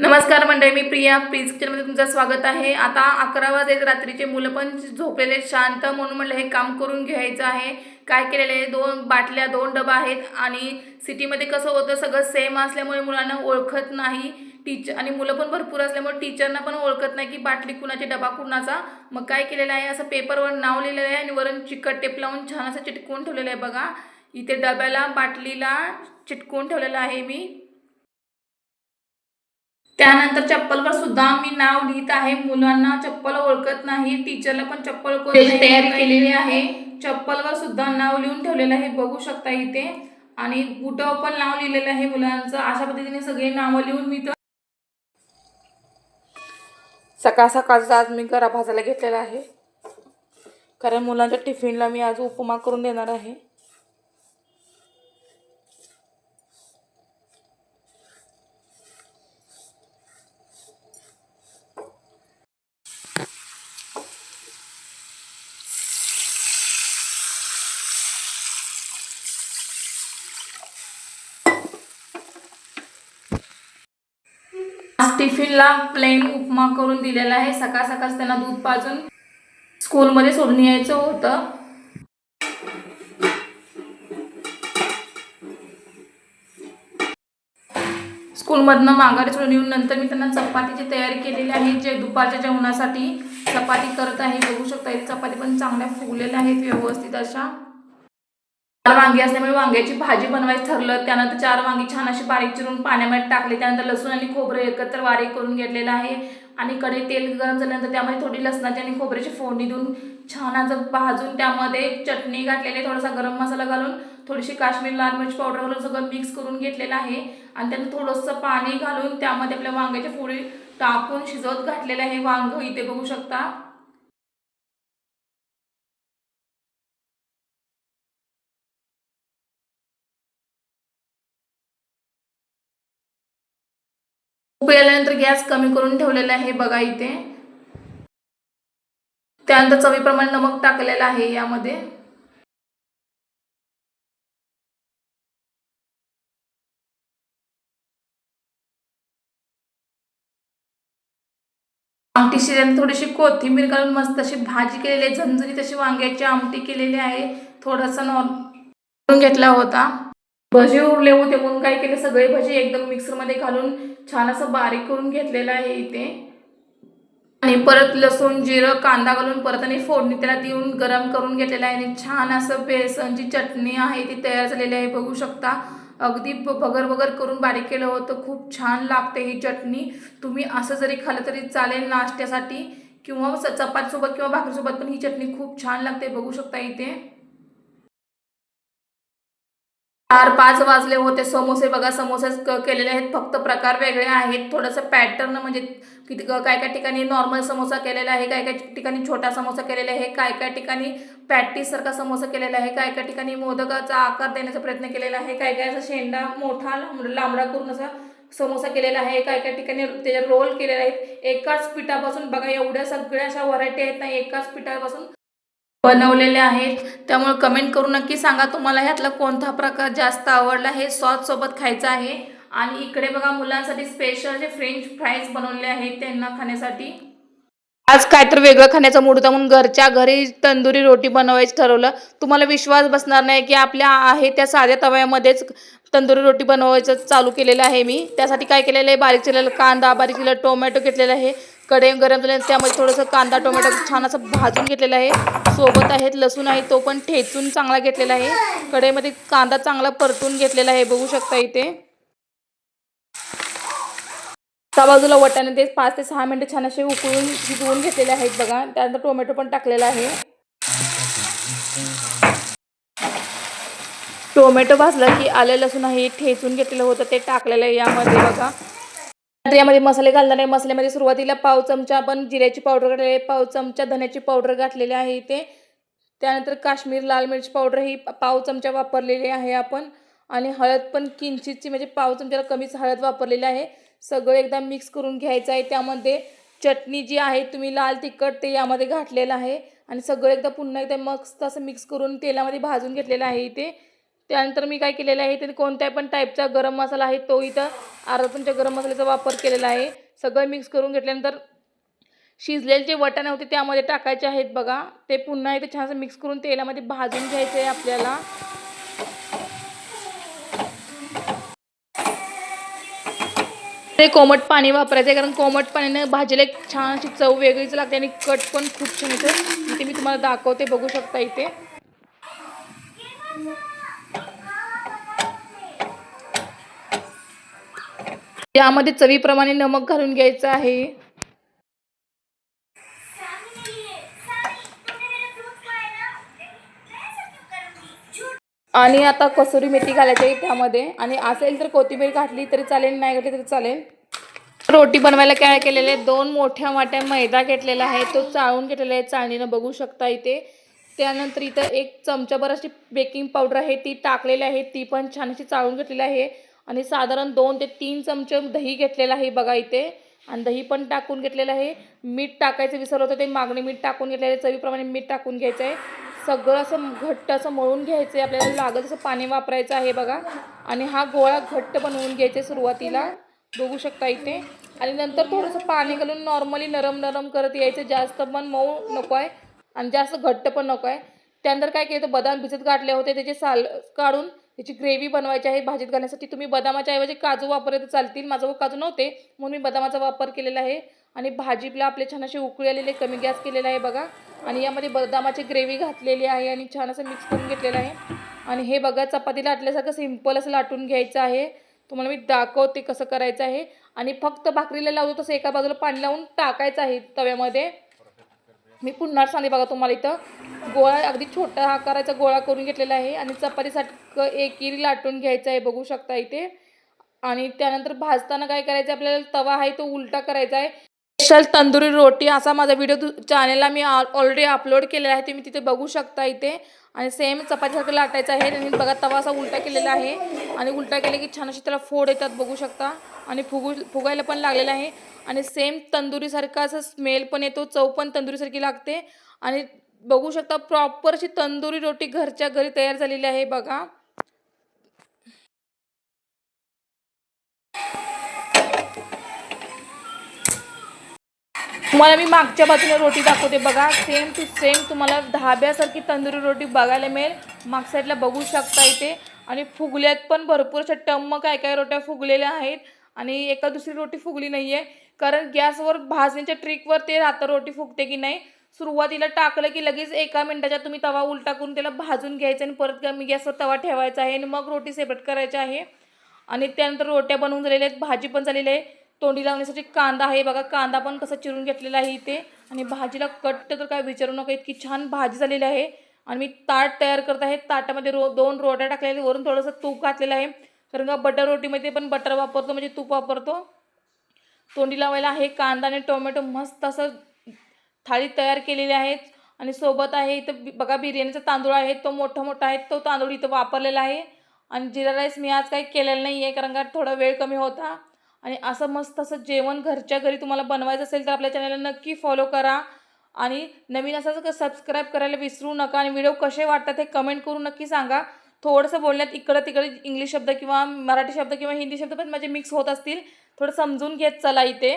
नमस्कार मंडळी मी प्रिया. प्लीज किचनमध्ये तुमचं स्वागत आहे. आता अकरा वाजले रात्रीचे मुलं पण झोपलेले शांत म्हणून म्हणलं हे काम करून घ्यायचं आहे. काय केलेलं? आहे दोन बाटल्या दोन डबा आहेत आणि सिटीमध्ये कसं होतं सगळं सेम असल्यामुळे मुलांना ओळखत नाही. टीचर आणि मुलं पण भरपूर असल्यामुळे टीचरना पण ओळखत नाही की बाटली कुणाची डबा कुणाचा. मग काय केलेलं आहे? असं पेपरवर नाव लिहिलेलं आहे आणि वरून चिकट टेप लावून छान असं चिटकून ठेवलेलं आहे बघा. इथे डब्याला बाटलीला चिटकवून ठेवलेलं आहे मी. त्यानंतर चप्पलवर सुद्धा मी नाव लिहित आहे. मुलांना चप्पल ओळखत नाही टीचरला पण चप्पल. तयारी केलेली आहे. चप्पलवर सुद्धा नाव लिहून ठेवलेलं आहे बघू शकता इथे. आणि बुटावर पण नाव लिहिलेलं आहे मुलांचं. अशा पद्धतीने सगळे नावं लिहून मी तर सकाळ सकाळचा आज मी गरा भाजायला घेतलेला आहे. कारण मुलांच्या टिफिनला मी आज उपमा करून देणार आहे आज टिफिनला प्लेन उपमा करून दिलेला आहे. सकाळ सकाळ त्यांना दूध पाजून स्कूलमध्ये सोडून यायचं होतं. स्कूलमधनं माघारी सोडून येऊन नंतर मी त्यांना चपातीची तयारी केलेली आहे. जे दुपारच्या जेवणासाठी चपाती करत आहे. बघू शकता चपाती पण चांगल्या फुगलेल्या आहेत व्यवस्थित अशा. वांगी असल्यामुळे वांग्याची भाजी बनवायचं ठरलं. त्यानंतर चार वांगी छान अशी बारीक चिरून पाण्यामध्ये टाकले. त्यानंतर लसूण आणि खोबरं एकत्र बारीक करून घेतलेलं आहे. आणि कडे तेल गरम झाल्यानंतर त्यामध्ये थोडी लसणाची आणि खोबऱ्याची फोडणी देऊन छान असं भाजून त्यामध्ये चटणी घातलेली आहे. थोडासा गरम मसाला घालून थोडीशी काश्मीर लाल मिरच पावडर घालून सगळं मिक्स करून घेतलेलं आहे. आणि त्यानं थोडंसं पाणी घालून त्यामध्ये आपल्या वांग्याच्या फोडी टाकून शिजवत घातलेलं आहे. वांग इथे बघू शकता. उकळल्यानंतर गॅस कमी करून ठेवलेला आहे बघा इथे. त्यानंतर चवीप्रमाणे नमक टाकलेलं आहे यामध्ये. आमटी शिजल्यानंतर थोडीशी कोथिंबीर घालून मस्त अशी भाजी केलेली आहे झणझणीत अशी वांग्याची आमटी केलेली आहे. थोडासा नॉर्म घेतला होता. भजी उरले होते म्हणून काय केले? सगळे भजी एकदम मिक्सरमध्ये घालून छान असं बारीक करून घेतलेलं आहे इथे. आणि परत लसूण जिरं कांदा घालून परत आणि फोडणी त्याला देऊन गरम करून घेतलेलं आहे. आणि छान असं बेसनची चटणी आहे ती तयार झालेली आहे. बघू शकता अगदी बगर बगर करून बारीक केलं होतं. खूप छान लागते ही चटणी. तुम्ही असं जरी खाल्लं तरी चालेल नाश्त्यासाठी किंवा चपातीसोबत किंवा भाकरीसोबत पण ही चटणी खूप छान लागते. बघू शकता इथे. चार पाच वाजले होते. समोसे बघा समोसे केलेले आहेत. फक्त प्रकार वेगळे आहेत. थोडंसं पॅटर्न म्हणजे किती काय काय ठिकाणी नॉर्मल समोसा केलेला आहे काय काय ठिकाणी छोटा समोसा केलेला आहे काय काय ठिकाणी पॅटीसारखा समोसा केलेला आहे काय काय ठिकाणी मोदकाचा आकार देण्याचा प्रयत्न केलेला आहे काय काय असा शेंडा मोठा लांबडा करून असा समोसा केलेला आहे काय काय ठिकाणी त्याचे रोल केलेले आहेत एकाच पिठापासून बघा एवढ्या सगळ्या अशा व्हरायटी आहेत ना एकाच पिठापासून बनवलेले आहेत. त्यामुळे कमेंट करून नक्की सांगा तुम्हाला ह्यातला कोणता प्रकार जास्त आवडला हे सॉससोबत खायचं आहे. आणि इकडे बघा मुलांसाठी स्पेशल जे फ्रेंच फ्राईज बनवले आहेत त्यांना खाण्यासाठी. आज काय तर वेगळं खाण्याचा मूड होता म्हणून घरच्या घरी तंदुरी रोटी बनवायचं ठरवलं. तुम्हाला विश्वास बसणार नाही की आपल्या आहे त्या साध्या तव्यामध्येच तंदुरी रोटी बनवायचं चालू केलेलं आहे मी. त्यासाठी काय केलेलं आहे? बारीक चिरलेला कांदा बारीक चिरलेला टोमॅटो घेतलेला आहे. कढई गरम झाले त्यामध्ये थोडंसं कांदा टोमॅटो छान असं भाजून घेतलेलं आहे. सोबत आहेत लसूण आहे तो पण ठेचून चांगला घेतलेला आहे. कढईमध्ये कांदा चांगला परतून घेतलेला आहे बघू शकता इथे. त्या बाजूला वटाणे ते पाच ते सहा मिनिटं छान असे उकळून शिजवून घेतलेले आहेत बघा. त्यानंतर टोमॅटो पण टाकलेला आहे. टोमॅटो भाजला की आलं लसूण आहे ठेचून घेतलेलं होतं ते टाकलेलं आहे यामध्ये बघा. यामध्ये मसाले घालणार आहे मसाल्यामध्ये सुरुवातीला पाव चमचा आपण जिऱ्याची पावडर घातलेली आहे. पाव चमचा धन्याची पावडर घातलेली आहे इथे. त्यानंतर काश्मीर लाल मिरची पावडर ही पाव चमचा वापरलेली आहे आपण. आणि हळद पण किंचितची म्हणजे पाव चमच्याला कमीच हळद वापरलेली आहे. सगळं एकदा मिक्स करून घ्यायचं आहे. त्यामध्ये चटणी जी आहे तुम्ही लाल तिखट ते यामध्ये घातलेलं आहे. आणि सगळं एकदा पुन्हा एकदा मस्त असं मिक्स करून तेलामध्ये भाजून घेतलेलं आहे इथे. त्यानंतर मी काय केलेलं आहे ते कोणत्या पण टाईपचा गरम मसाला आहे तो इथं अर्धा चमचा गरम मसाल्याचा वापर केलेला आहे. सगळं मिक्स करून घेतल्यानंतर शिजलेले जे वटाणे होते त्यामध्ये टाकायचे आहेत बघा. ते पुन्हा इथे छान मिक्स करून तेलामध्ये भाजून घ्यायचं आहे आपल्याला. ते कोमट पाणी वापरायचं आहे कारण कोमट पाण्याने भाजीला एक छान अशी चव वेगळीच लागते आणि कट पण खूप छान येतं. इथे मी तुम्हाला दाखवते बघू शकता इथे. यामध्ये चवीप्रमाणे नमक घालून घ्यायचं आहे. आणि आता कसुरी मेथी घालायची आहे त्यामध्ये. आणि असेल तर कोथिंबीर घातली तरी चालेल नाही घातली तरी चालेल. रोटी बनवायला काय केलेले दोन मोठ्या वाट्या मैदा घेतलेला आहे. तो चाळून घेतलेला आहे. चाळणीनं बघू शकता इथे. त्यानंतर इथं एक चमचाभर अशी बेकिंग पावडर आहे. ती टाकलेली आहे. ती पण छान अशी चाळून घेतलेली आहे. आणि साधारण दोन ते तीन चमचे दही घेतलेलं आहे बघा इथे. आणि दही पण टाकून घेतलेलं आहे. मीठ टाकायचं विसरलं होतं ते मागणी मीठ टाकून घेतलेलं आहे. चवीप्रमाणे मीठ टाकून घ्यायचं आहे. सगळं असं घट्ट असं मळून घ्यायचं आहे. आपल्याला लागत असं पाणी वापरायचं आहे बघा. आणि हा गोळा घट्ट बनवून घ्यायचा आहे सुरुवातीला. बघू शकता इथे. आणि नंतर थोडंसं पाणी घालून नॉर्मली नरम नरम करत यायचं. जास्त पण मऊ नको आहे. आणि जास्त घट्ट पण नको आहे. त्यानंतर काय केलं तर बदाम भिजत गाठले होते. त्याचे साल काढून त्याची ग्रेव्ही बनवायची आहे भाजीत घालण्यासाठी. तुम्ही बदामाच्या ऐवजी काजू वापरले तर चालतील. माझं काजू नव्हते म्हणून मी बदामाचा वापर केलेला आहे. आणि भाजीला आपले छान असे उकळी आलेले कमी गॅस केलेला आहे बघा. आणि यामध्ये बदामाची ग्रेव्ही घातलेली आहे आणि छान असं मिक्स करून घेतलेलं आहे. आणि हे बघा चपाती लाटल्यासारखं सिंपल असं लाटून घ्यायचं आहे. तुम्हाला मी दाखवते कसं करायचं आहे. आणि फक्त भाकरीला लावतो तसं एका बाजूला पाणी लावून टाकायचं आहे तव्यामध्ये. मी पुन्हा सांगते बघा तुम्हाला इथं. गोळा अगदी छोटा आकाराचा गोळा करून घेतलेला आहे आणि चपातीसारखं एकेरी लाटून घ्यायचं आहे बघू शकता इथे. आणि त्यानंतर भाजताना काय करायचं आपल्याला तवा आहे तो उलटा करायचा आहे. स्पेशल तंदुरी रोटी असा माझा व्हिडिओ चॅनेलला मी ऑलरेडी अपलोड केलेला आहे तुम्ही तिथे बघू शकता इथे. आणि सेम चपातीसारखं लाटायचं आहे. आणि बघा तवा असा उलटा केलेला आहे. आणि उलटा केले की छान अशी त्याला फोड येतात बघू शकता. आणि फुगू फुगायला पण लागलेला आहे. आणि सेम तंदुरीसारखा असं स्मेल पण येतो चव पण तंदुरीसारखी लागते. आणि बघू शकता प्रॉपर अशी तंदुरी रोटी घरच्या घरी तयार झालेली आहे बघा. तुम्हाला मी मागच्या बाजूला रोटी दाखवते बघा. सेम टू सेम तुम्हाला धाब्यासारखी तंदुरी रोटी बघायला मिळेल. माग साईडला बघू शकता इथे. आणि फुगल्यात पण भरपूर अशा टम्म काय काय रोट्या फुगलेल्या आहेत. आणि एका दुसरी रोटी फुगली नाही आहे कारण गॅसवर भाजण्याच्या ट्रिकवर ते राहतं रोटी फुगते की नाही? सुरुवातीला टाकलं की लगेच एका मिनटाच्या तुम्ही तवा उलटा करून त्याला भाजून घ्यायचं आणि परत मी गॅसवर तवा ठेवायचा आहे आणि मग रोटी सेपरेट करायची आहे. आणि त्यानंतर रोट्या बनवून झालेल्या आहेत भाजी पण झालेली आहे. तोंडी लावण्यासाठी कांदा आहे. बघा कांदा पण कसा चिरून घेतलेला आहे इथे. आणि भाजीला कट तर काय विचारू नका इतकी छान भाजी झालेली आहे. आणि मी ताट तयार करत आहे. ताटामध्ये रो दोन रोट्या टाकलेल्या वरून थोडंसं तूप घातलेलं आहे. कारण का बटर रोटीमध्ये पण बटर वापरतो म्हणजे तूप वापरतो. तोंडी लावायला आहे. कांदा आणि टोमॅटो मस्त असं थाळी तयार केलेली आहे आणि सोबत आहे इथं बघा बिर्याणीचा तांदूळ आहे. तो मोठा मोठा आहे. तो तांदूळ इथं वापरलेला आहे. आणि जिरा राईस मी आज काही केलेला नाही आहे कारण का थोडा वेळ कमी होता. आणि असं मस्त असं जेवण घरच्या घरी तुम्हाला बनवायचं असेल तर आपल्या चॅनलला नक्की फॉलो करा. आणि नवीन असं सबस्क्राईब करायला विसरू नका आणि व्हिडिओ कसे वाटतात हे कमेंट करून नक्की सांगा. थोडंसं बोलण्यात इकडं तिकडे इंग्लिश शब्द किंवा मराठी शब्द किंवा हिंदी शब्द पण माझे मिक्स होत असतील. थोडं समजून घेत चला इथे.